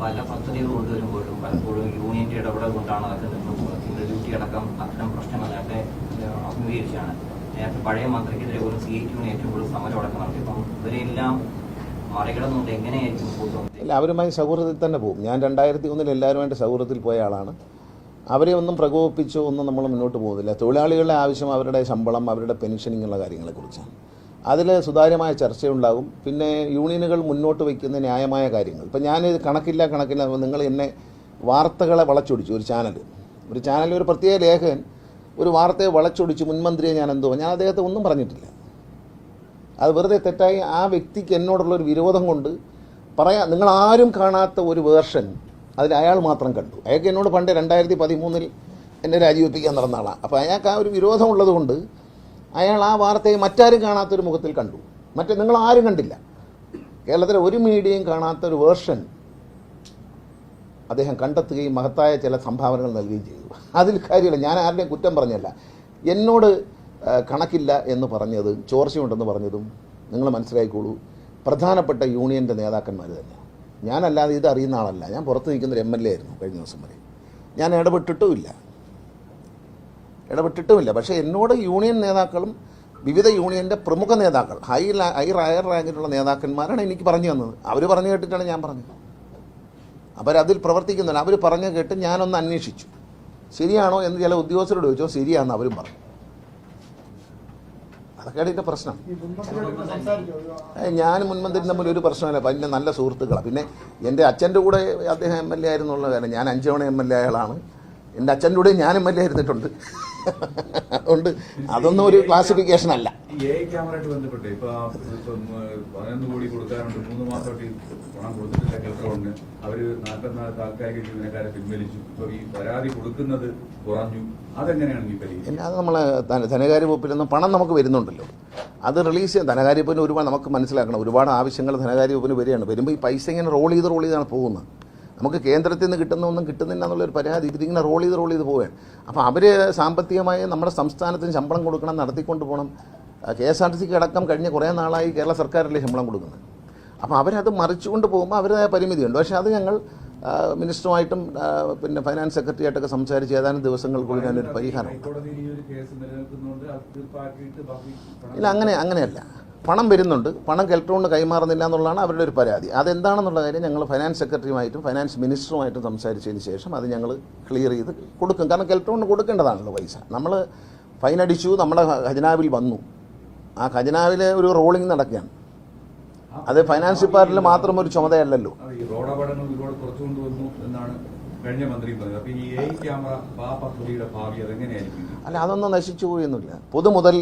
പല പദ്ധതികൾ കൊണ്ടുവരുമ്പോഴും പലപ്പോഴും യൂണിയന്റെ ഇടപെടൽ കൊണ്ടാണ് അതൊക്കെ നിന്ന് പോകുന്നത്. ഡ്യൂട്ടി അടക്കം അത്തരം പ്രശ്നങ്ങൾ നേരത്തെ അഭിമുഖീകരിച്ചാണ്. നേരത്തെ പഴയ മന്ത്രിക്കെതിരെ പോലും സി ഐ യൂണിയൻ ഏറ്റവും കൂടുതൽ സമരം അടക്കം നടത്തി അപ്പം ഇവരെല്ലാം മറികടന്നുകൊണ്ട് എങ്ങനെയായിരിക്കും അല്ല അവരുമായി സൗഹൃദത്തിൽ തന്നെ പോകും. ഞാൻ രണ്ടായിരത്തി ഒന്നിൽ എല്ലാവരുമായിട്ട് സൗഹൃദത്തിൽ പോയ ആളാണ്. അവരെ ഒന്നും പ്രകോപിപ്പിച്ചോ ഒന്നും നമ്മൾ മുന്നോട്ട് പോകുന്നില്ല. തൊഴിലാളികളുടെ ആവശ്യം അവരുടെ ശമ്പളം അവരുടെ പെൻഷനിങ്ങുള്ള കാര്യങ്ങളെക്കുറിച്ചാണ്. അതിൽ സുതാര്യമായ ചർച്ചയുണ്ടാകും. പിന്നെ യൂണിയനുകൾ മുന്നോട്ട് വയ്ക്കുന്ന ന്യായമായ കാര്യങ്ങൾ. ഇപ്പം ഞാൻ കണക്കില്ല കണക്കില്ല. നിങ്ങൾ എന്നെ വാർത്തകളെ വളച്ചൊടിച്ചു ഒരു ചാനൽ ഒരു ചാനൽ ഒരു പ്രത്യേക ലേഖൻ ഒരു വാർത്തയെ വളച്ചൊടിച്ച് മുൻമന്ത്രിയെ ഞാൻ എന്തോ ഞാൻ അദ്ദേഹത്തെ ഒന്നും പറഞ്ഞിട്ടില്ല. അത് വെറുതെ തെറ്റായി ആ വ്യക്തിക്ക് എന്നോടുള്ള ഒരു വിരോധം കൊണ്ട് പറയാ നിങ്ങൾ ആരും കാണാത്ത ഒരു വേർഷൻ അതിൽ അയാൾ മാത്രം കണ്ടു. അയാൾക്ക് എന്നോട് പണ്ട് രണ്ടായിരത്തി പതിമൂന്നിൽ എന്നെ രാജിവെപ്പിക്കാൻ നടന്ന ആളാണ് അപ്പോൾ അയാൾക്ക് ആ ഒരു വിരോധം ഉള്ളതുകൊണ്ട് അയാൾ ആ വാർത്തയെ മറ്റാരും കാണാത്തൊരു മുഖത്തിൽ കണ്ടു. മറ്റേ നിങ്ങൾ ആരും കണ്ടില്ല. കേരളത്തിലെ ഒരു മീഡിയയും കാണാത്തൊരു വേർഷൻ അദ്ദേഹം കണ്ടെത്തുകയും മഹത്തായ ചില സംഭാവനകൾ നൽകുകയും ചെയ്തു. അതിൽ കാര്യമില്ല. ഞാൻ ആരുടെയും കുറ്റം പറഞ്ഞല്ല എന്നോട് കണക്കില്ല എന്ന് പറഞ്ഞത് ചോർച്ചയുണ്ടെന്ന് പറഞ്ഞതും നിങ്ങൾ മനസ്സിലാക്കിക്കോളൂ പ്രധാനപ്പെട്ട യൂണിയന്റെ നേതാക്കന്മാർ തന്നെ ഞാനല്ലാതെ ഇത് അറിയുന്ന ആളല്ല. ഞാൻ പുറത്ത് നിൽക്കുന്നൊരു എം എൽ എ ആയിരുന്നു കഴിഞ്ഞ ദിവസം വരെ. ഞാൻ ഇടപെട്ടിട്ടുമില്ല. ഇടപെട്ടിട്ടുമില്ല. പക്ഷേ എന്നോട് യൂണിയൻ നേതാക്കളും വിവിധ യൂണിയന്റെ പ്രമുഖ നേതാക്കൾ ഹൈ ഹൈ ഹയർ റാങ്കിലുള്ള നേതാക്കന്മാരാണ് എനിക്ക് പറഞ്ഞു തന്നത്. അവർ പറഞ്ഞു കേട്ടിട്ടാണ് ഞാൻ പറഞ്ഞത്. അവരതിൽ പ്രവർത്തിക്കുന്നില്ല. അവർ പറഞ്ഞു കേട്ട് ഞാനൊന്ന് അന്വേഷിച്ചു. ശരിയാണോ എന്ന് ചില ഉദ്യോഗസ്ഥരോട് ചോദിച്ചോ. ശരിയാണെന്ന് അവരും പറഞ്ഞു. അതൊക്കെയാണ് ഇതിന്റെ പ്രശ്നം. ഞാനും മുൻമന്ത്രിയും തമ്മിൽ ഒരു പ്രശ്നമില്ല. പിന്നെ നല്ല സുഹൃത്തുക്കളാണ് പിന്നെ എന്റെ അച്ഛന്റെ കൂടെ അദ്ദേഹം എം എൽ എ ആയിരുന്നുള്ള ഞാൻ അഞ്ച് തവണ എം എൽ എ ആളാണ്. എന്റെ അച്ഛന്റെ കൂടെ ഞാൻ എം എൽ എ ആയിരുന്നിട്ടുണ്ട്. അതുകൊണ്ട് അതൊന്നും ഒരു ക്ലാസിഫിക്കേഷൻ അല്ല. അത് നമ്മളെ ധനകാര്യ വകുപ്പിൽ നിന്ന് പണം നമുക്ക് വരുന്നുണ്ടല്ലോ. അത് റിലീസ് ചെയ്യാൻ ധനകാര്യ വകുപ്പിന് ഒരുപാട് നമുക്ക് മനസ്സിലാക്കണം. ഒരുപാട് ആവശ്യങ്ങൾ ധനകാര്യ വകുപ്പിന് വരികയാണ്. വരുമ്പോൾ ഈ പൈസ ഇങ്ങനെ റോൾ ചെയ്ത് റോൾ ചെയ്താണ് പോകുന്നത്. നമുക്ക് കേന്ദ്രത്തിൽ നിന്ന് കിട്ടുന്ന ഒന്നും കിട്ടുന്നില്ല എന്നുള്ളൊരു പരാതി. ഇതിങ്ങനെ റോൾ ചെയ്ത് റോൾ ചെയ്ത് പോവുകയാണ്. അപ്പോൾ അവർ സാമ്പത്തികമായി നമ്മുടെ സംസ്ഥാനത്തിന് ശമ്പളം കൊടുക്കണം നടത്തിക്കൊണ്ട് പോകണം. കെ എസ് ആർ ടി സിക്ക് അടക്കം കഴിഞ്ഞ കുറേ നാളായി കേരള സർക്കാരല്ലേ ശമ്പളം കൊടുക്കുന്നത്. അപ്പോൾ അവരത് മറിച്ചുകൊണ്ട് പോകുമ്പോൾ അവരുടേതായ പരിമിതിയുണ്ട്. പക്ഷേ അത് ഞങ്ങൾ മിനിസ്റ്ററുമായിട്ടും പിന്നെ ഫൈനാൻസ് സെക്രട്ടറി ആയിട്ടൊക്കെ സംസാരിച്ച് ഏതാനും ദിവസങ്ങൾക്കുള്ളിൽ ഞാനൊരു പരിഹാരം ഇല്ല അങ്ങനെ അങ്ങനെയല്ല. പണം വരുന്നുണ്ട്. പണം കെൽട്രോണിന് കൈമാറുന്നില്ല എന്നുള്ളതാണ് അവരുടെ ഒരു പരാതി. അതെന്താണെന്നുള്ള കാര്യം ഞങ്ങൾ ഫൈനാൻസ് സെക്രട്ടറിയുമായിട്ടും ഫൈനാൻസ് മിനിസ്റ്ററുമായിട്ടും സംസാരിച്ചതിന് ശേഷം അത് ഞങ്ങൾ ക്ലിയർ ചെയ്ത് കൊടുക്കും. കാരണം കെൽട്രോണിന് കൊടുക്കേണ്ടതാണല്ലോ പൈസ. നമ്മൾ ഫൈൻ അടിച്ചു നമ്മുടെ ഖജനാവിൽ വന്നു. ആ ഖജനാവിൽ ഒരു റോളിംഗ് നടക്കുകയാണ്. അത് ഫൈനാൻസ് ഡിപ്പാർട്ട്മെന്റിൽ മാത്രം ഒരു ചുമതലയല്ലല്ലോ അത് ഈ റോഡ് അപകടങ്ങൾ ഒരുപാട് കുറച്ചു കൊണ്ടുവന്നു എന്നാണ് കഴിഞ്ഞ മന്ത്രി പറഞ്ഞു. അപ്പൊ ഈ എ ക്യാമറ ആ പദ്ധതിയുടെ ഭാവി അതെങ്ങനെയായിരിക്കും? അല്ല അതൊന്നും നശിച്ചു പോയൊന്നുമില്ല. പൊതുമുതൽ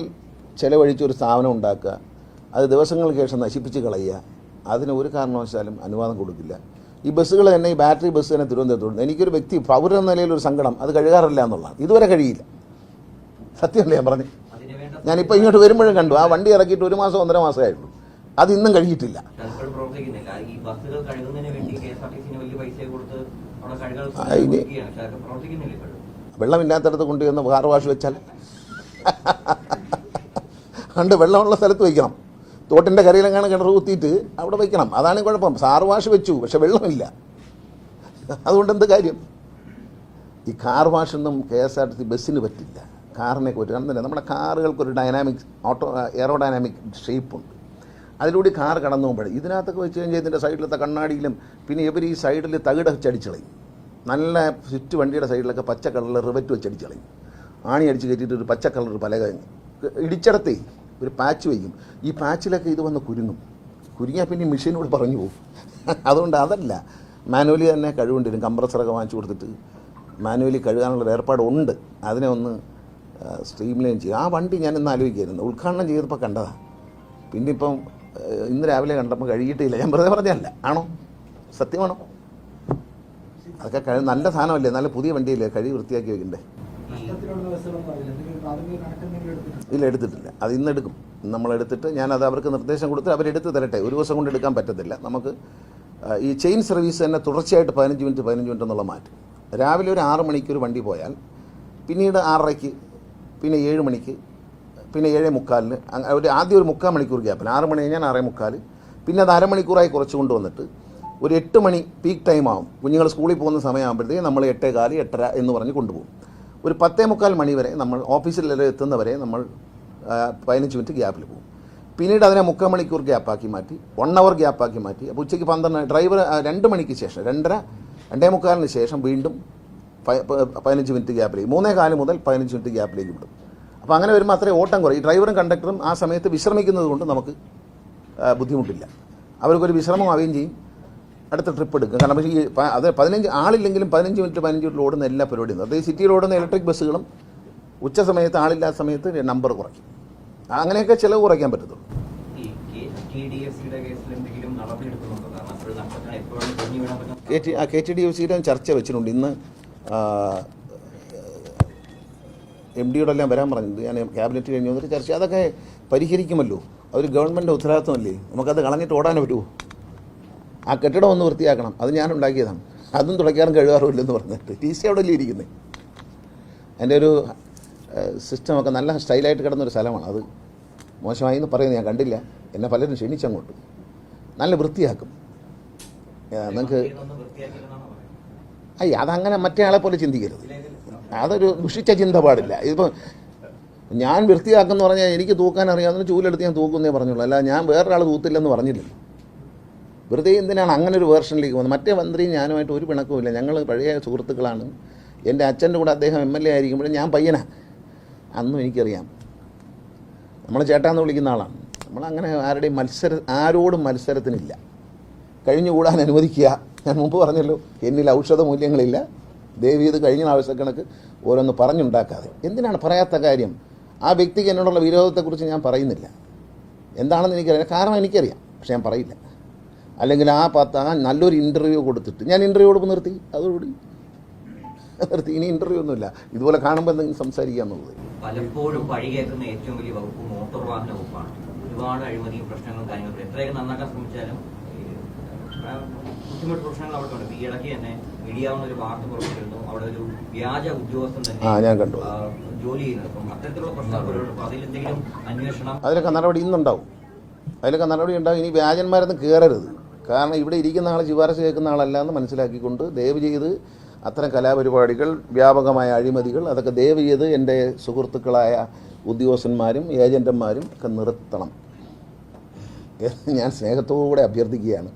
ചെലവഴിച്ച് ഒരു സ്ഥാപനം ഉണ്ടാക്കുക അത് ദിവസങ്ങൾക്ക് ശേഷം നശിപ്പിച്ച് കളയുക അതിന് ഒരു കാരണവശാലും അനുവാദം കൊടുക്കില്ല. ഈ ബസ്സുകൾ തന്നെ ഈ ബാറ്ററി ബസ് തന്നെ തിരുവനന്തപുരത്തുണ്ട്. എനിക്കൊരു വ്യക്തി പൗരൻ എന്ന നിലയിൽ ഒരു സങ്കടം അത് കഴുകാറില്ല എന്നുള്ളതാണ്. ഇതുവരെ കഴിയില്ല. സത്യമല്ലേ ഞാൻ പറഞ്ഞു? അതിന് വേണ്ട ഞാനിപ്പോൾ ഇങ്ങോട്ട് വരുമ്പോഴും കണ്ടു ആ വണ്ടി ഇറക്കിയിട്ട് ഒരു മാസം ഒന്നര മാസമായിട്ടുള്ളൂ അത് ഇന്നും കഴിയിട്ടില്ല. വെള്ളമില്ലാത്തടത്ത് കൊണ്ടുവന്ന് കാർ വാഷ് വെച്ചാൽ? കണ്ട് വെള്ളമുള്ള സ്ഥലത്ത് വയ്ക്കണം. തോട്ടിന്റെ കരയിലെങ്ങാണ് കിണർ കുത്തിയിട്ട് അവിടെ വയ്ക്കണം. അതാണ് കുഴപ്പം. സാർ വാഷ് വെച്ചു പക്ഷെ വെള്ളമില്ല. അതുകൊണ്ട് എന്ത് കാര്യം? ഈ car വാഷൊന്നും K S R T C ബസ്സിന് പറ്റില്ല. കാറിനെ പറ്റും കാരണം തന്നെ നമ്മുടെ കാറുകൾക്കൊരു ഡൈനാമിക് ഓട്ടോ എയറോഡൈനാമിക് ഷേപ്പുണ്ട്. അതിലൂടെ കാർ കടന്നു പോകുമ്പോൾ ഇതിനകത്തൊക്കെ വെച്ച് കഴിഞ്ഞാൽ ഇതിന്റെ സൈഡിലത്തെ കണ്ണാടിയിലും പിന്നെ ഇവർ ഈ സൈഡിൽ തകിട് വെച്ചടിച്ചളയും നല്ല സ്വിറ്റ് വണ്ടിയുടെ സൈഡിലൊക്കെ പച്ച കളറിൽ റിവറ്റ് വെച്ചടിച്ചളയും ആണി അടിച്ച് കയറ്റിയിട്ട് ഒരു പച്ച കളർ പലക ഇടിച്ചിടത്തേ ഒരു പാച്ച് വയ്ക്കും ഈ പാച്ചിലൊക്കെ ഇത് വന്ന് കുരുങ്ങും. കുരുങ്ങിയാൽ പിന്നെ മെഷീനോട് പറഞ്ഞു പോകും അതുകൊണ്ട് അതല്ല. മാനുവലി തന്നെ കഴിവുണ്ടിരും കംപ്രസറൊക്കെ വാങ്ങിച്ചു കൊടുത്തിട്ട് മാനുവലി കഴുകാനുള്ള ഏർപ്പാടുണ്ട്. അതിനെ ഒന്ന് സ്ട്രീം ലൈൻ ചെയ്യും. ആ വണ്ടി ഞാൻ ഇന്ന് ആലോചിക്കായിരുന്നു. ഉദ്ഘാടനം ചെയ്തപ്പോൾ കണ്ടതാണ് പിന്നെ ഇപ്പം ഇന്ന് രാവിലെ കണ്ടപ്പോൾ കഴുകിയിട്ടില്ല. ഞാൻ വെറുതെ പറഞ്ഞല്ല ആണോ? സത്യമാണോ? അതൊക്കെ കഴി നല്ല സാധനമല്ലേ? നല്ല പുതിയ വണ്ടിയില്ലേ? കഴുകി വൃത്തിയാക്കി വെക്കണ്ടേ? ഇല്ല എടുത്തിട്ടില്ല. അത് ഇന്ന് എടുക്കും. എടുത്തിട്ട് ഞാനത് അവർക്ക് നിർദ്ദേശം കൊടുത്ത് അവരെടുത്ത് തരട്ടെ. ഒരു ദിവസം കൊണ്ട് എടുക്കാൻ പറ്റത്തില്ല. നമുക്ക് ഈ ചെയിൻ സർവീസ് തന്നെ തുടർച്ചയായിട്ട് പതിനഞ്ച് മിനിറ്റ് പതിനഞ്ച് മിനിറ്റ് എന്നുള്ള മാറ്റം. രാവിലെ ഒരു ആറ് മണിക്ക് ഒരു വണ്ടി പോയാൽ പിന്നീട് ആറരയ്ക്ക് പിന്നെ ഏഴ് മണിക്ക് പിന്നെ ഏഴേ മുക്കാലിന്. ഒരു ആദ്യം ഒരു മുക്കാൽ മണിക്കൂർ ഗ്യാപ്പിൽ ആറ് മണി കഴിഞ്ഞാൽ ആറേ മുക്കാൽ പിന്നെ അത് അരമണിക്കൂറായി കുറച്ച് കൊണ്ടുവന്നിട്ട് ഒരു എട്ട് മണി പീക്ക് ടൈം ആവും. കുഞ്ഞുങ്ങൾ സ്കൂളിൽ പോകുന്ന സമയമാകുമ്പോഴത്തേക്ക് നമ്മൾ എട്ടേ കാൽ എട്ടര എന്ന് പറഞ്ഞ് കൊണ്ടുപോകും. ഒരു പത്തേ മുക്കാൽ മണി വരെ നമ്മൾ ഓഫീസിൽ എത്തുന്നവരെ നമ്മൾ പതിനഞ്ച് മിനിറ്റ് ഗ്യാപ്പിൽ പോകും. പിന്നീട് അതിനെ മുക്കാൽ മണിക്കൂർ ഗ്യാപ്പാക്കി മാറ്റി വൺ അവർ ഗ്യാപ്പാക്കി മാറ്റി. അപ്പോൾ ഉച്ചയ്ക്ക് പന്ത്രണ്ട് ഡ്രൈവർ രണ്ട് മണിക്ക് ശേഷം രണ്ടര രണ്ടേ മുക്കാലിന് ശേഷം വീണ്ടും പതിനഞ്ച് മിനിറ്റ് ഗ്യാപ്പിലേക്ക് മൂന്നേ കാൽ മുതൽ പതിനഞ്ച് മിനിറ്റ് ഗ്യാപ്പിലേക്ക് വിടും. അപ്പോൾ അങ്ങനെ വരുമ്പോൾ അത്രയും ഓട്ടം കുറയും. ഈ ഡ്രൈവറും കണ്ടക്ടറും ആ സമയത്ത് വിശ്രമിക്കുന്നത് കൊണ്ട് നമുക്ക് ബുദ്ധിമുട്ടില്ല. അവർക്കൊരു വിശ്രമം ആവുകയും ചെയ്യും. അടുത്ത ട്രിപ്പ് എടുക്കും. കാരണം പക്ഷേ ഈ അത് പതിനഞ്ച് ആളില്ലെങ്കിലും പതിനഞ്ച് മിനിറ്റ് പതിനഞ്ച് മിനിറ്റ് ഓടുന്ന എല്ലാ പരിപാടിയും അത് ഈ സിറ്റിയിൽ ഓടുന്ന ഇലക്ട്രിക് ബസ്സുകളും ഉച്ച സമയത്ത് ആളില്ലാത്ത സമയത്ത് നമ്പർ കുറയ്ക്കും. അങ്ങനെയൊക്കെ ചിലവ് കുറയ്ക്കാൻ പറ്റത്തുള്ളൂ. കെ ടി ഡി എഫ് സിയുടെ ചർച്ച വെച്ചിട്ടുണ്ട്. ഇന്ന് എം ഡിയോടെ എല്ലാം വരാൻ പറഞ്ഞത് ഞാൻ ക്യാബിനറ്റ് കഴിഞ്ഞ് വന്നിട്ട് ചർച്ച അതൊക്കെ പരിഹരിക്കുമല്ലോ. അവർ ഗവൺമെന്റ് ഉത്തരവാദിത്വമല്ലേ? നമുക്കത് കളഞ്ഞിട്ട് ഓടാൻ പറ്റുമോ ആ കെട്ടിടം ഒന്ന് വൃത്തിയാക്കണം. അത് ഞാൻ ഉണ്ടാക്കിയതാണ്. അതും തുടയ്ക്കാറും കഴിവാറുമില്ലെന്ന് പറഞ്ഞിട്ട്. ടി സി അവിടെ അല്ലേ ഇരിക്കുന്നത് എന്റെ ഒരു സിസ്റ്റമൊക്കെ നല്ല സ്റ്റൈലായിട്ട് കിടന്നൊരു സ്ഥലമാണ്. അത് മോശമായി എന്ന് പറയുന്നത് ഞാൻ കണ്ടില്ല. എന്നെ പലരും ക്ഷണിച്ചങ്ങോട്ട്. നല്ല വൃത്തിയാക്കും. നിങ്ങൾക്ക് അയ്യ അതങ്ങനെ മറ്റേ ആളെ പോലെ ചിന്തിക്കരുത് അതൊരു ദുഷിച്ച ചിന്ത പാടില്ല ഇതിപ്പോൾ ഞാൻ വൃത്തിയാക്കുന്ന പറഞ്ഞാൽ എനിക്ക് തൂക്കാൻ അറിയാവുന്ന ചൂലെടുത്ത് ഞാൻ തൂക്കുന്നേ പറഞ്ഞുള്ളൂ. അല്ല ഞാൻ വേറൊരാൾ തൂത്തില്ലെന്ന് പറഞ്ഞില്ലല്ലോ. വെറുതെ എന്തിനാണ് അങ്ങനെ ഒരു വേർഷനിലേക്ക് പോകുന്നത്? മറ്റേ മന്ത്രിയും ഞാനുമായിട്ട് ഒരു പിണക്കവുമില്ല. ഞങ്ങൾ പഴയ സുഹൃത്തുക്കളാണ്. എന്റെ അച്ഛന്റെ കൂടെ അദ്ദേഹം എം എൽ എ ആയിരിക്കുമ്പോഴും ഞാൻ പയ്യനാ. അന്നും എനിക്കറിയാം. നമ്മൾ ചേട്ടാന്ന് വിളിക്കുന്ന ആളാണ്. നമ്മളങ്ങനെ ആരുടെയും മത്സര ആരോടും മത്സരത്തിനില്ല. കഴിഞ്ഞുകൂടാൻ അനുവദിക്കുക. ഞാൻ മുമ്പ് പറഞ്ഞല്ലോ എന്നിൽ ഔഷധ മൂല്യങ്ങളില്ല ദേവി ഇത് കഴിഞ്ഞ ആവശ്യക്കണക്ക് ഓരോന്ന് പറഞ്ഞുണ്ടാക്കാതെ. എന്തിനാണ് പറയാത്ത കാര്യം? ആ വ്യക്തിക്ക് എന്നോടുള്ള വിരോധത്തെക്കുറിച്ച് ഞാൻ പറയുന്നില്ല. എന്താണെന്ന് എനിക്കറിയാം കാരണം എനിക്കറിയാം. പക്ഷെ ഞാൻ പറയില്ല. അല്ലെങ്കിൽ ആ പത്ത് ആ നല്ലൊരു ഇന്റർവ്യൂ കൊടുത്തിട്ട് ഞാൻ ഇന്റർവ്യൂ കൊടുപ്പ് നിർത്തി. അതോടുകൂടി നിർത്തി. ഇനി ഇന്റർവ്യൂ ഒന്നുമില്ല. ഇതുപോലെ കാണുമ്പോൾ എന്തെങ്കിലും സംസാരിക്കുക എന്നുള്ളത്. പലപ്പോഴും പഴി കേൾക്കുന്ന ഏറ്റവും വലിയ വകുപ്പ് മോട്ടോർ വാഹന വകുപ്പാണ്. ഒരുപാട് അഴിമതിയും പ്രശ്നങ്ങളും കാര്യങ്ങളും. എത്രയൊക്കെ നന്നാക്കാൻ ശ്രമിച്ചാലും ബുദ്ധിമുട്ട് പ്രശ്നങ്ങൾ അവിടെ ഉണ്ട്. ഈ ഇടയ്ക്ക് തന്നെ ഒരു വാർത്ത പുറത്തിരുന്നു അവിടെ ഒരു വ്യാജ ഉദ്യോഗസ്ഥൻ തന്നെ ആ, ഞാൻ കണ്ടു. ആ, ജോലി ചെയ്യുന്നത് അപ്പം അത്തരത്തിലുള്ള പ്രശ്നങ്ങൾ അതിലെന്തെങ്കിലും അന്വേഷണം അതിലൊക്കെ നടപടി ഇന്നുണ്ടാവും. അതിലൊക്കെ നടപടി ഉണ്ടാവും. ഇനി വ്യാജന്മാരൊന്നും കയറരുത് കാരണം ഇവിടെ ഇരിക്കുന്ന ആൾ ശുപാർശ കേൾക്കുന്ന ആളല്ല എന്ന് മനസ്സിലാക്കിക്കൊണ്ട് ദയവ് ചെയ്ത് അത്തരം കലാപരിപാടികൾ വ്യാപകമായ അഴിമതികൾ അതൊക്കെ ദയവ് ചെയ്ത് എന്റെ സുഹൃത്തുക്കളായ ഉദ്യോഗസ്ഥന്മാരും ഏജന്റന്മാരും ഒക്കെ നിർത്തണം. ഞാൻ സ്നേഹത്തോടെ അഭ്യർത്ഥിക്കുകയാണ്.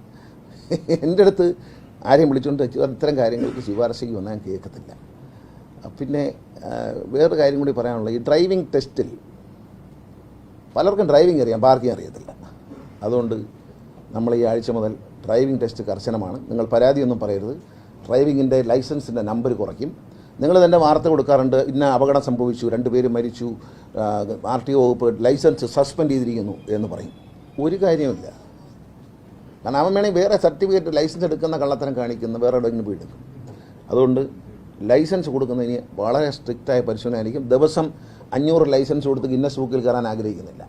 എന്റെ അടുത്ത് ആരെയും വിളിച്ചുകൊണ്ട് ഇത്തരം കാര്യങ്ങൾക്ക് ശുപാർശ ചെയ്യുമെന്ന് ഞാൻ കേൾക്കത്തില്ല. പിന്നെ വേറൊരു കാര്യം കൂടി പറയാനുള്ളത്. ഈ ഡ്രൈവിംഗ് ടെസ്റ്റിൽ പലർക്കും ഡ്രൈവിംഗ് അറിയാം പാർക്കിംഗ് അറിയത്തില്ല. അതുകൊണ്ട് നമ്മൾ ഈ ആഴ്ച മുതൽ ഡ്രൈവിംഗ് ടെസ്റ്റ് കർശനമാണ്. നിങ്ങൾ പരാതിയൊന്നും പറയരുത്. ഡ്രൈവിങ്ങിന്റെ ലൈസൻസിന്റെ നമ്പർ കുറയ്ക്കും. നിങ്ങൾ തന്നെ വാർത്ത കൊടുക്കാറുണ്ട് ഇന്ന അപകടം സംഭവിച്ചു രണ്ട് പേര് മരിച്ചു ആർ ടി ഒ വകുപ്പ് ലൈസൻസ് സസ്പെൻഡ് ചെയ്തിരിക്കുന്നു എന്ന് പറയും. ഒരു കാര്യമില്ല കാരണം അവൻ വേണമെങ്കിൽ വേറെ സർട്ടിഫിക്കറ്റ് ലൈസൻസ് എടുക്കുന്ന കള്ളത്തരം കാണിക്കുന്ന വേറെ എവിടെയെങ്കിലും പോയി എടുക്കും. അതുകൊണ്ട് ലൈസൻസ് കൊടുക്കുന്നതിന് വളരെ സ്ട്രിക്റ്റായ പരിശോധന ആയിരിക്കും ദിവസം അഞ്ഞൂറ് ലൈസൻസ് കൊടുത്ത് ഗിന്നസ് ബുക്കിൽ കയറാൻ ആഗ്രഹിക്കുന്നില്ല.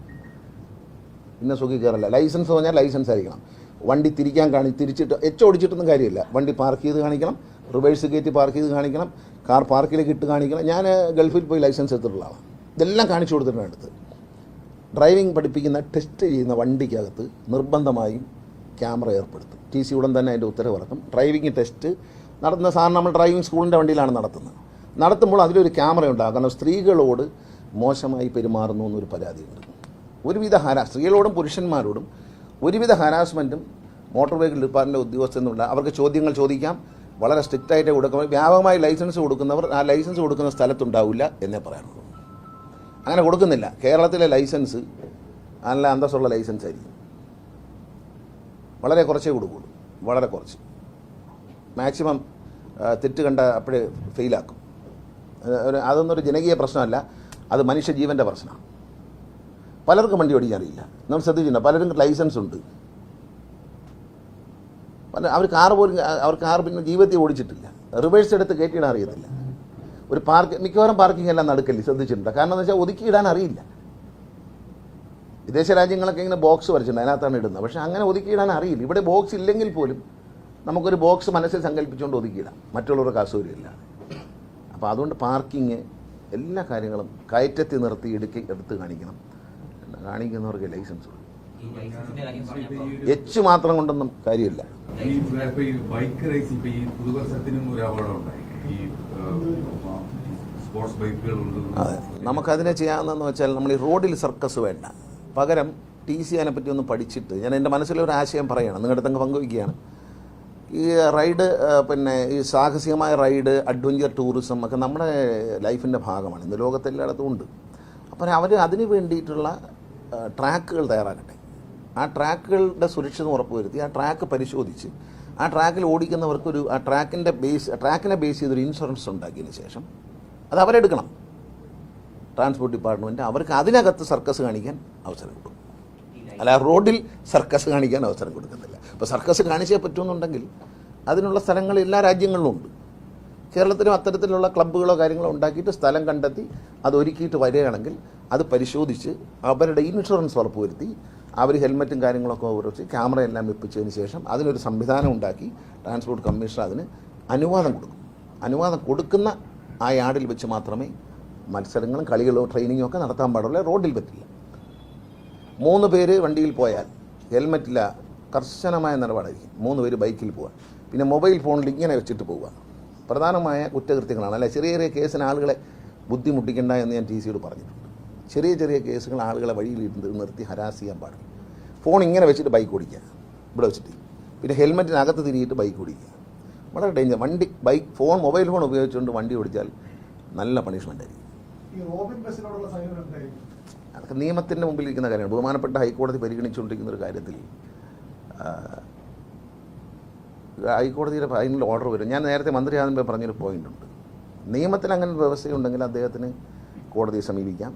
ഗിന്നസ് ബുക്കിൽ കയറില്ല. ലൈസൻസ് പറഞ്ഞാൽ ലൈസൻസ് ആയിരിക്കണം. വണ്ടി തിരിക്കാൻ കാണി തിരിച്ചിട്ട് എച്ച് ഓടിച്ചിട്ടൊന്നും കാര്യമില്ല. വണ്ടി പാർക്ക് ചെയ്ത് കാണിക്കണം റിവേഴ്സ് കയറ്റി പാർക്ക് ചെയ്ത് കാണിക്കണം കാർ പാർക്കിലേക്ക് ഇട്ട് കാണിക്കണം. ഞാൻ ഗൾഫിൽ പോയി ലൈസൻസ് എടുത്തിട്ടുള്ള ആളാണ് ഇതെല്ലാം കാണിച്ചു കൊടുത്തിട്ടുണ്ട് അടുത്ത്. ഡ്രൈവിംഗ് പഠിപ്പിക്കുന്ന ടെസ്റ്റ് ചെയ്യുന്ന വണ്ടിക്കകത്ത് നിർബന്ധമായും ക്യാമറ ഏർപ്പെടുത്തും. ടി സി ഉടൻ തന്നെ അതിന്റെ ഉത്തരവിറക്കും ഡ്രൈവിംഗ് ടെസ്റ്റ് നടത്തുന്ന സാധാരണ നമ്മൾ ഡ്രൈവിംഗ് സ്കൂളിന്റെ വണ്ടിയിലാണ് നടത്തുന്നത്. നടത്തുമ്പോൾ അതിലൊരു ക്യാമറ ഉണ്ടാകും. കാരണം സ്ത്രീകളോട് മോശമായി പെരുമാറുന്നു എന്നൊരു പരാതി പരാതിയുണ്ട് ഒരുവിധ ഹരാ സ്ത്രീകളോടും പുരുഷന്മാരോടും ഒരുവിധ ഹരാസ്മെന്റും മോട്ടോർ വെഹിക്കിൾ ഡിപ്പാർട്ട്മെന്റ് ഉദ്യോഗസ്ഥനുള്ള അവർക്ക് ചോദ്യങ്ങൾ ചോദിക്കാം. വളരെ സ്ട്രിക്റ്റായിട്ട് കൊടുക്കുമ്പോൾ വ്യാപകമായി ലൈസൻസ് കൊടുക്കുന്നവർ ആ ലൈസൻസ് കൊടുക്കുന്ന സ്ഥലത്തുണ്ടാവില്ല എന്നേ പറയാനുള്ളൂ അങ്ങനെ കൊടുക്കുന്നില്ല. കേരളത്തിലെ ലൈസൻസ് നല്ല അന്തസ്സുള്ള ലൈസൻസ് ആയിരിക്കും. വളരെ കുറച്ചേ കൊടുക്കുള്ളൂ. വളരെ കുറച്ച്. മാക്സിമം തെറ്റ് കണ്ട അപ്പോഴേ ഫെയിലാക്കും. അതൊന്നും ഒരു ജനകീയ പ്രശ്നമല്ല. അത് മനുഷ്യജീവന്റെ പ്രശ്നമാണ്. പലർക്കും വണ്ടി ഓടിക്കാൻ അറിയില്ല. നമ്മൾ ശ്രദ്ധിച്ചിട്ടുണ്ട്? പലരും ലൈസൻസ് ഉണ്ട്. പല അവർ കാർ പോലും അവർ കാർ പിന്നെ ജീവിതത്തിൽ ഓടിച്ചിട്ടില്ല. റിവേഴ്സ് എടുത്ത് കയറ്റിയിടാൻ അറിയത്തില്ല. ഒരു പാർക്ക് മിക്കവാറും പാർക്കിംഗ് എല്ലാം നടക്കല്ലേ? ശ്രദ്ധിച്ചിട്ടുണ്ട്? കാരണം എന്ന് വെച്ചാൽ ഒതുക്കിയിടാൻ അറിയില്ല. വിദേശ രാജ്യങ്ങളൊക്കെ ഇങ്ങനെ ബോക്സ് വരച്ചിട്ടുണ്ട് അതിനകത്താണ് ഇടുന്നത്. പക്ഷേ അങ്ങനെ ഒതുക്കിയിടാൻ അറിയില്ല. ഇവിടെ ബോക്സ് ഇല്ലെങ്കിൽ പോലും നമുക്കൊരു ബോക്സ് മനസ്സിൽ സങ്കല്പിച്ചുകൊണ്ട് ഒതുക്കിയിടാം. മറ്റുള്ളവർക്ക് ഇല്ലാതെ അപ്പോൾ അതുകൊണ്ട് പാർക്കിങ് എല്ലാ കാര്യങ്ങളും കയറ്റത്തി നിർത്തി എടുക്കി എടുത്ത് കാണിക്കണം. കാണിക്കുന്നവർക്ക് ലൈസൻസ് എച്ച് മാത്രം കൊണ്ടൊന്നും കാര്യമില്ല. ഈ ബൈക്ക് റേസ് ഇപ്പൊ ഈ പുതുവർഷത്തിനും ഒരു അപകടം ഉണ്ടായി. ഈ സ്പോർട്സ് ബൈക്കുകൾ നമുക്കതിനെ ചെയ്യാവുന്നതെന്ന് വെച്ചാൽ നമ്മൾ ഈ റോഡിൽ സർക്കസ് വേണ്ട. പകരം ടി സി അതിനെ പറ്റി ഒന്ന് പഠിച്ചിട്ട് ഞാൻ എന്റെ മനസ്സിലൊരു ആശയം പറയണം നിങ്ങളുടെ അടുത്തങ്ങ് പങ്കുവയ്ക്കുകയാണ്. ഈ റൈഡ് പിന്നെ ഈ സാഹസികമായ റൈഡ് അഡ്വഞ്ചർ ടൂറിസം ഒക്കെ നമ്മുടെ ലൈഫിന്റെ ഭാഗമാണ് ഇന്ന് ലോകത്തെല്ലായിടത്തും ഉണ്ട്. അപ്പം അവർ അതിന് വേണ്ടിയിട്ടുള്ള ട്രാക്കുകൾ തയ്യാറാക്കട്ടെ. ആ ട്രാക്കുകളുടെ സുരക്ഷിതം ഉറപ്പുവരുത്തി ആ ട്രാക്ക് പരിശോധിച്ച് ആ ട്രാക്കിൽ ഓടിക്കുന്നവർക്കൊരു ആ ട്രാക്കിന്റെ ബേസ് ട്രാക്കിനെ ബേസ് ചെയ്തൊരു ഇൻഷുറൻസ് ഉണ്ടാക്കിയതിന് ശേഷം അത് അവരെടുക്കണം. ട്രാൻസ്പോർട്ട് ഡിപ്പാർട്ട്മെന്റ് അവർക്ക് അതിനകത്ത് സർക്കസ് കാണിക്കാൻ അവസരം കൊടുക്കും. അല്ല റോഡിൽ സർക്കസ് കാണിക്കാൻ അവസരം കൊടുക്കുന്നില്ല. അപ്പോൾ സർക്കസ് കാണിച്ചേ പറ്റുമെന്നുണ്ടെങ്കിൽ അതിനുള്ള സ്ഥലങ്ങൾ എല്ലാ രാജ്യങ്ങളിലും ഉണ്ട്. കേരളത്തിലും അത്തരത്തിലുള്ള ക്ലബ്ബുകളോ കാര്യങ്ങളോ ഉണ്ടാക്കിയിട്ട് സ്ഥലം കണ്ടെത്തി അത് ഒരുക്കിയിട്ട് വരികയാണെങ്കിൽ അത് പരിശോധിച്ച് അവരുടെ ഇൻഷുറൻസ് ഉറപ്പുവരുത്തി അവർ ഹെൽമറ്റും കാര്യങ്ങളൊക്കെ ഉറച്ച് ക്യാമറ എല്ലാം വെപ്പിച്ചതിന് ശേഷം അതിനൊരു സംവിധാനം ഉണ്ടാക്കി ട്രാൻസ്പോർട്ട് കമ്മീഷണർ അതിന് അനുവാദം കൊടുക്കും. അനുവാദം കൊടുക്കുന്ന ആ യാർഡിൽ വെച്ച് മാത്രമേ മത്സരങ്ങളും കളികളോ ട്രെയിനിങ്ങോ ഒക്കെ നടത്താൻ പാടുള്ള റോഡിൽ പറ്റില്ല. മൂന്ന് പേര് വണ്ടിയിൽ പോയാൽ ഹെൽമറ്റില്ല കർശനമായ നിലപാടായിരിക്കും. മൂന്ന് പേര് ബൈക്കിൽ പോവുക പിന്നെ മൊബൈൽ ഫോണിൽ ഇങ്ങനെ വെച്ചിട്ട് പോവുക പ്രധാനമായ കുറ്റകൃത്യങ്ങളാണ്. അല്ലെ ചെറിയ ചെറിയ കേസിന് ആളുകളെ ബുദ്ധിമുട്ടിക്കണ്ട എന്ന് ഞാൻ ടി സിയോട് പറഞ്ഞിട്ടുണ്ട്. ചെറിയ ചെറിയ കേസുകൾ ആളുകളെ വഴിയിൽ നിർത്തി ഹരാസ് ചെയ്യാൻ പാടില്ല. ഫോൺ ഇങ്ങനെ വെച്ചിട്ട് ബൈക്ക് ഓടിക്കുക. ഇവിടെ വെച്ചിട്ട്. പിന്നെ ഹെൽമെറ്റിനകത്ത് തിരിയിട്ട് ബൈക്ക് ഓടിക്കുക. വളരെ ഡേഞ്ചർ വണ്ടി ബൈക്ക് ഫോൺ മൊബൈൽ ഫോൺ ഉപയോഗിച്ചുകൊണ്ട് വണ്ടി ഓടിച്ചാൽ നല്ല പണിഷ്മെന്റ് ആയിരിക്കും. ഈ റോബിൻ അതൊക്കെ നിയമത്തിന്റെ മുമ്പിലിരിക്കുന്ന കാര്യമാണ് ബഹുമാനപ്പെട്ട ഹൈക്കോടതി പരിഗണിച്ചുകൊണ്ടിരിക്കുന്ന ഒരു കാര്യത്തിൽ ഹൈക്കോടതിയുടെ ഫൈനൽ ഓർഡർ വരും. ഞാൻ നേരത്തെ മന്ത്രി ആകുമ്പോൾ പറഞ്ഞൊരു ഉണ്ട് നിയമത്തിൽ അങ്ങനെ ഒരു വ്യവസ്ഥയുണ്ടെങ്കിൽ അദ്ദേഹത്തിന് കോടതിയെ സമീപിക്കാം.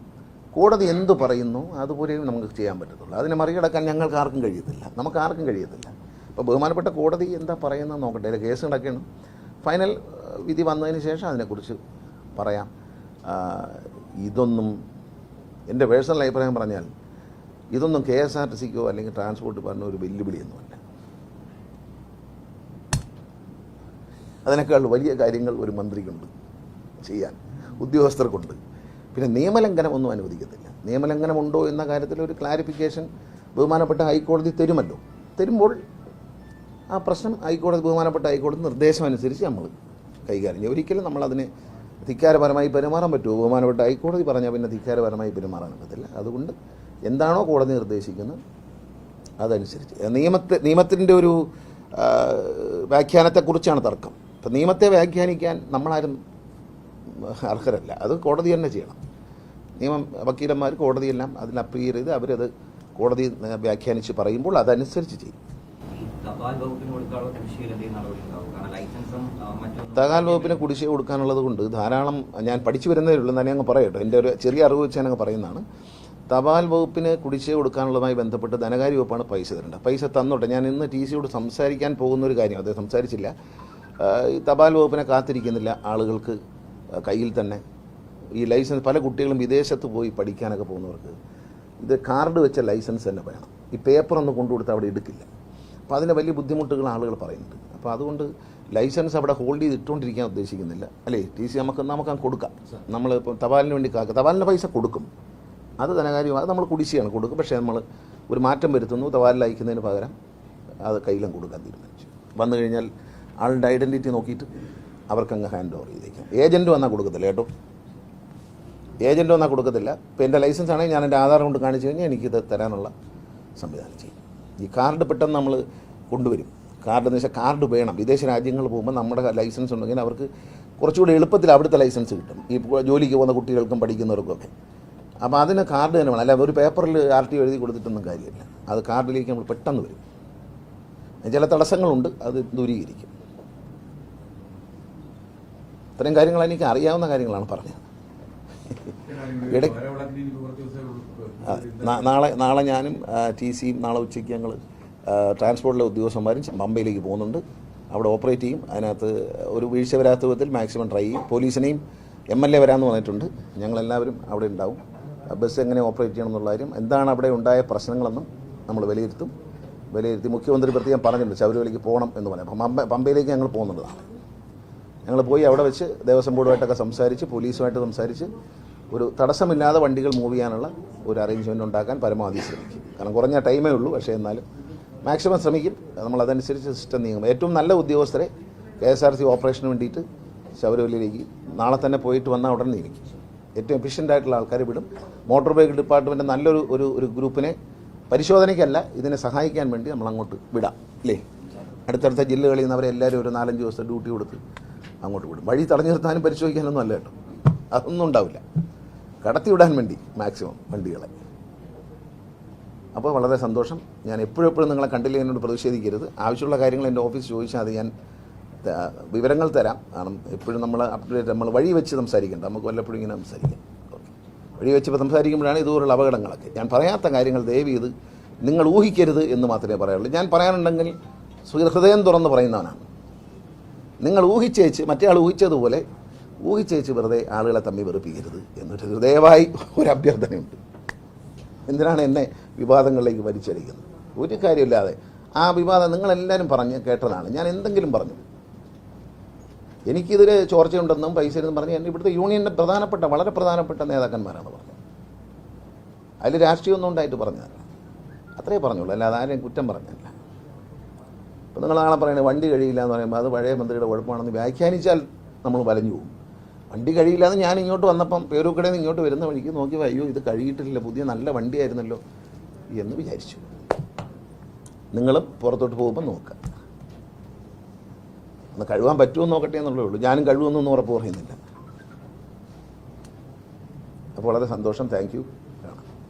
കോടതി എന്ത് പറയുന്നു അതുപോലെ നമുക്ക് ചെയ്യാൻ പറ്റത്തുള്ളൂ. അതിനെ മറികടക്കാൻ ഞങ്ങൾക്ക് ആർക്കും കഴിയത്തില്ല. നമുക്ക് ആർക്കും കഴിയത്തില്ല. അപ്പോൾ ബഹുമാനപ്പെട്ട കോടതി എന്താ പറയുന്നത് നോക്കട്ടെ. കേസ് നടക്കണം ഫൈനൽ വിധി വന്നതിന് ശേഷം അതിനെക്കുറിച്ച് പറയാം. ഇതൊന്നും എന്റെ പേഴ്സണൽ അഭിപ്രായം പറഞ്ഞാൽ ഇതൊന്നും കെ എസ് ആർ ടി സിക്കോ അല്ലെങ്കിൽ ട്രാൻസ്പോർട്ട് ഡിപ്പാർട്ട്മെന്റോ ഒരു വെല്ലുവിളിയൊന്നുമല്ല. അതിനേക്കാൾ വലിയ കാര്യങ്ങൾ ഒരു മന്ത്രിക്കുണ്ട് ചെയ്യാൻ ഉദ്യോഗസ്ഥർക്കുണ്ട്. പിന്നെ നിയമലംഘനമൊന്നും അനുവദിക്കത്തില്ല. നിയമലംഘനമുണ്ടോ എന്ന കാര്യത്തിൽ ഒരു ക്ലാരിഫിക്കേഷൻ ബഹുമാനപ്പെട്ട ഹൈക്കോടതി തരുമല്ലോ. തരുമ്പോൾ ആ പ്രശ്നം ഹൈക്കോടതി ബഹുമാനപ്പെട്ട ഹൈക്കോടതി നിർദ്ദേശം അനുസരിച്ച് നമ്മൾ കൈകാര്യം ചെയ്യും. ഒരിക്കലും നമ്മളതിനെ ധിക്കാരപരമായി പെരുമാറാൻ പറ്റുമോ? ബഹുമാനപ്പെട്ട ഹൈക്കോടതി പറഞ്ഞാൽ പിന്നെ ധിക്കാരപരമായി പെരുമാറാൻ പറ്റത്തില്ല. അതുകൊണ്ട് എന്താണോ കോടതി നിർദ്ദേശിക്കുന്നത് അതനുസരിച്ച്. നിയമത്തെ നിയമത്തിന്റെ ഒരു വ്യാഖ്യാനത്തെക്കുറിച്ചാണ് തർക്കം. ഇപ്പം നിയമത്തെ വ്യാഖ്യാനിക്കാൻ നമ്മളാരും അർഹരല്ല. അത് കോടതി തന്നെ ചെയ്യണം. നിയമം വക്കീലന്മാർ കോടതിയെല്ലാം അതിൽ അപ്പീൽ ചെയ്ത് അവരത് കോടതി വ്യാഖ്യാനിച്ച് പറയുമ്പോൾ അതനുസരിച്ച് ചെയ്യും. തപാൽ വകുപ്പിന് കൊടുക്കാനുള്ള കാരണം ലൈസൻസും തകാൽ കുടിശ്ശിക കൊടുക്കാനുള്ളത് കൊണ്ട് ധാരാളം ഞാൻ പഠിച്ചു വരുന്നതേ ഉള്ളൂ തന്നെ അങ്ങ് പറയട്ടെ എന്റെ ഒരു ചെറിയ അറിവ് വെച്ച് ഞാൻ അങ്ങ് പറയുന്നതാണ്. തപാൽ വകുപ്പിന് കുടിശ്ശിക കൊടുക്കാനുള്ളതുമായി ബന്ധപ്പെട്ട് ധനകാര്യ വകുപ്പാണ് പൈസ തരേണ്ടത്. പൈസ തന്നോട്ടെ. ഞാൻ ഇന്ന് ടി സിയോട് സംസാരിക്കാൻ പോകുന്ന ഒരു കാര്യം അദ്ദേഹം സംസാരിച്ചില്ല. ഈ തപാൽ വകുപ്പിനെ കാത്തിരിക്കുന്നില്ല ആളുകൾക്ക് കയ്യിൽ തന്നെ. ഈ ലൈസൻസ് പല കുട്ടികളും വിദേശത്ത് പോയി പഠിക്കാനൊക്കെ പോകുന്നവർക്ക് ഇത് കാർഡ് വെച്ച ലൈസൻസ് തന്നെ വേണം. ഈ പേപ്പർ ഒന്ന് കൊണ്ടുകൊടുത്ത് അവിടെ എടുക്കില്ല. അപ്പോൾ അതിന് വലിയ ബുദ്ധിമുട്ടുകൾ ആളുകൾ പറയുന്നുണ്ട് അപ്പോൾ അതുകൊണ്ട് ലൈസൻസ് അവിടെ ഹോൾഡ് ചെയ്ത് ഇട്ടുകൊണ്ടിരിക്കാൻ ഉദ്ദേശിക്കുന്നില്ല. അല്ലേ? ടി സി നമുക്ക് നമുക്ക് അങ്ങ് കൊടുക്കാം. നമ്മൾ ഇപ്പോൾ തപാലിന് വേണ്ടി കാക്കുക തപാലിന്റെ പൈസ കൊടുക്കും. അത് ധനകാര്യം അത് നമ്മൾ കുടിശ്ശിയാണ് കൊടുക്കും. പക്ഷേ നമ്മൾ ഒരു മാറ്റം വരുത്തുന്നു. തപാലിൽ അയക്കുന്നതിന് പകരം അത് കയ്യിലും കൊടുക്കാൻ തീരുമാനിച്ചു. വന്നു കഴിഞ്ഞാൽ ആളുടെ ഐഡന്റിറ്റി നോക്കിയിട്ട് അവർക്കങ്ങ് ഹാൻഡ് ഓവർ ചെയ്തേക്കാം. ഏജന്റ് വന്നാൽ കൊടുക്കത്തില്ല കേട്ടോ. ഏജന്റ് വന്നാൽ കൊടുക്കത്തില്ല. ഇപ്പോൾ എന്റെ ലൈസൻസ് ആണെങ്കിൽ ഞാൻ എന്റെ ആധാർ കൊണ്ട് കാണിച്ചു കഴിഞ്ഞാൽ എനിക്കിത് തരാനുള്ള സംവിധാനം ചെയ്യും. ഈ കാർഡ് പെട്ടെന്ന് നമ്മൾ കൊണ്ടുവരും. കാർഡ് എന്ന് വെച്ചാൽ കാർഡ് വേണം. വിദേശ രാജ്യങ്ങൾ പോകുമ്പോൾ നമ്മുടെ ലൈസൻസ് ഉണ്ടെങ്കിൽ അവർക്ക് കുറച്ചുകൂടി എളുപ്പത്തിൽ അവിടുത്തെ ലൈസൻസ് കിട്ടും. ഈ ജോലിക്ക് പോകുന്ന കുട്ടികൾക്കും പഠിക്കുന്നവർക്കൊക്കെ. അപ്പോൾ അതിന് കാർഡ് തന്നെ വേണം. അല്ല ഒരു പേപ്പറിൽ ആർ ടി എഴുതി കൊടുത്തിട്ടൊന്നും കാര്യമില്ല. അത് കാർഡിലേക്ക് നമ്മൾ പെട്ടെന്ന് വരും. ചില തടസ്സങ്ങളുണ്ട്. അത് ദൂരീകരിക്കും. ഇത്രയും കാര്യങ്ങൾ എനിക്ക് അറിയാവുന്ന കാര്യങ്ങളാണ് പറഞ്ഞത്. ഇടയ്ക്ക് നാളെ നാളെ ഞാനും ടി സിയും നാളെ ഉച്ചയ്ക്ക് ഞങ്ങൾ ട്രാൻസ്പോർട്ടിലെ ഉദ്യോഗസ്ഥന്മാരും ബമ്പയിലേക്ക് പോകുന്നുണ്ട്. അവിടെ ഓപ്പറേറ്റ് ചെയ്യും. അതിനകത്ത് ഒരു വീഴ്ച വരാത്ത വിധത്തിൽ മാക്സിമം ട്രൈ ചെയ്യും. പോലീസിനെയും എം എൽ എ വരാമെന്ന് പറഞ്ഞിട്ടുണ്ട്. ഞങ്ങളെല്ലാവരും അവിടെ ഉണ്ടാവും. ബസ് എങ്ങനെ ഓപ്പറേറ്റ് ചെയ്യണം എന്നുള്ള കാര്യം എന്താണ് അവിടെ ഉണ്ടായ പ്രശ്നങ്ങളെന്നും നമ്മൾ വിലയിരുത്തും. വിലയിരുത്തി മുഖ്യമന്ത്രി പ്രത്യേകം പറഞ്ഞിട്ടുണ്ട് ശബരിമലയ്ക്ക് പോകണം എന്ന് പറഞ്ഞു. അപ്പം പമ്പ പമ്പയിലേക്ക് ഞങ്ങൾ പോകുന്നുണ്ട് ഞങ്ങൾ പോയി അവിടെ വെച്ച് ദേവസ്വം ബോർഡുമായിട്ടൊക്കെ സംസാരിച്ച് പോലീസുമായിട്ട് സംസാരിച്ച് ഒരു തടസ്സമില്ലാതെ വണ്ടികൾ മൂവ് ചെയ്യാനുള്ള ഒരു അറേഞ്ച്മെന്റ് ഉണ്ടാക്കാൻ പരമാവധി ശ്രമിക്കും. കാരണം കുറഞ്ഞ ടൈമേ ഉള്ളൂ. പക്ഷേ എന്നാലും മാക്സിമം ശ്രമിക്കും. നമ്മൾ അതനുസരിച്ച് സിസ്റ്റം നീങ്ങും. ഏറ്റവും നല്ല ഉദ്യോഗസ്ഥരെ കെ എസ് ആർ സി ഓപ്പറേഷന് വേണ്ടിയിട്ട് ശബരിമലയിലേക്ക് നാളെ തന്നെ പോയിട്ട് വന്നാൽ ഉടൻ നീക്കും ഏറ്റവും എഫിഷ്യന്റ് ആയിട്ടുള്ള ആൾക്കാരെ വിടും. മോട്ടോർ ബൈക്ക് ഡിപ്പാർട്ട്മെന്റ് നല്ലൊരു ഒരു ഒരു ഗ്രൂപ്പിനെ പരിശോധനയ്ക്കല്ല ഇതിനെ സഹായിക്കാൻ വേണ്ടി നമ്മൾ അങ്ങോട്ട് വിടാം. അല്ലേ അടുത്തടുത്ത ജില്ലകളിൽ നിന്ന് അവരെ എല്ലാവരും ഒരു നാലഞ്ച് ദിവസത്തെ ഡ്യൂട്ടി കൊടുത്ത് അങ്ങോട്ട് വിടും. വഴി തടഞ്ഞു നിർത്താനും പരിശോധിക്കാനൊന്നും അല്ല കേട്ടോ. അതൊന്നും ഉണ്ടാവില്ല. കടത്തിവിടാൻ വേണ്ടി മാക്സിമം വണ്ടികളെ. അപ്പോൾ വളരെ സന്തോഷം. ഞാൻ എപ്പോഴെപ്പോഴും നിങ്ങളെ കണ്ടില്ല എന്നോട് പ്രതിഷേധിക്കരുത്. ആവശ്യമുള്ള കാര്യങ്ങൾ എന്റെ ഓഫീസ് ചോദിച്ചാൽ അത് ഞാൻ വിവരങ്ങൾ തരാം. കാരണം എപ്പോഴും നമ്മൾ അപ്ഡേറ്റ് നമ്മൾ വഴി വെച്ച് സംസാരിക്കേണ്ട. നമുക്ക് വല്ലപ്പോഴും ഇങ്ങനെ സംസാരിക്കാം. വഴി വെച്ച് സംസാരിക്കുമ്പോഴാണ് ഇതുപോലുള്ള അപകടങ്ങളൊക്കെ. ഞാൻ പറയാത്ത കാര്യങ്ങൾ ദയവ് ചെയ്ത് നിങ്ങൾ ഊഹിക്കരുത് എന്ന് മാത്രമേ പറയാറുള്ളൂ. ഞാൻ പറയാനുണ്ടെങ്കിൽ ഹൃദയം തുറന്ന് പറയുന്നവനാണ്. നിങ്ങൾ ഊഹിച്ചേച്ച് മറ്റേ ആൾ ഊഹിച്ചതുപോലെ ഊഹിച്ചേച്ച് വെറുതെ ആളുകളെ തമ്മിൽ വെറുപ്പിക്കരുത് എന്നൊരു ഹൃദയമായി ഒരു അഭ്യർത്ഥനയുണ്ട്. എന്തിനാണ് എന്നെ വിവാദങ്ങളിലേക്ക് വലിച്ചടിക്കുന്നത്? ഒരു കാര്യമില്ലാതെ. ആ വിവാദം നിങ്ങളെല്ലാവരും പറഞ്ഞ് കേട്ടതാണ്. ഞാൻ എന്തെങ്കിലും പറഞ്ഞു. എനിക്കിതിൽ ചോർച്ചയുണ്ടെന്നും പൈസ ഉണ്ടെന്നും പറഞ്ഞ് എന്നെ ഇവിടുത്തെ യൂണിയന്റെ പ്രധാനപ്പെട്ട വളരെ പ്രധാനപ്പെട്ട നേതാക്കന്മാരാണ് പറഞ്ഞത്. അതിൽ രാഷ്ട്രീയമൊന്നും ഉണ്ടായിട്ട് പറഞ്ഞതല്ല. അത്രേ പറഞ്ഞുള്ളൂ. അല്ലാതെ ആരെയും കുറ്റം പറഞ്ഞല്ല ഇപ്പം നിങ്ങൾ നാളെ പറയുന്നത് വണ്ടി കഴിയില്ല എന്ന് പറയുമ്പോൾ അത് പഴയ മന്ത്രിയുടെ കുഴപ്പമാണെന്ന് വ്യാഖ്യാനിച്ചാൽ നമ്മൾ വലഞ്ഞു പോകും. വണ്ടി കഴിയില്ലാതെ ഞാൻ ഇങ്ങോട്ട് വന്നപ്പം പേരൂക്കടയിൽ നിന്ന് ഇങ്ങോട്ട് വരുന്ന വഴിക്ക് നോക്കി അയ്യോ ഇത് കഴിയിട്ടില്ല പുതിയ നല്ല വണ്ടിയായിരുന്നല്ലോ എന്ന് വിചാരിച്ചു. നിങ്ങൾ പുറത്തോട്ട് പോകുമ്പോൾ നോക്കുക ഒന്ന് കഴുകാൻ പറ്റുമോ നോക്കട്ടെ എന്നുള്ളേ ഉള്ളൂ. ഞാനും കഴുകുമെന്നൊന്നും ഉറപ്പ് പറയുന്നില്ല. അപ്പോൾ വളരെ സന്തോഷം. താങ്ക്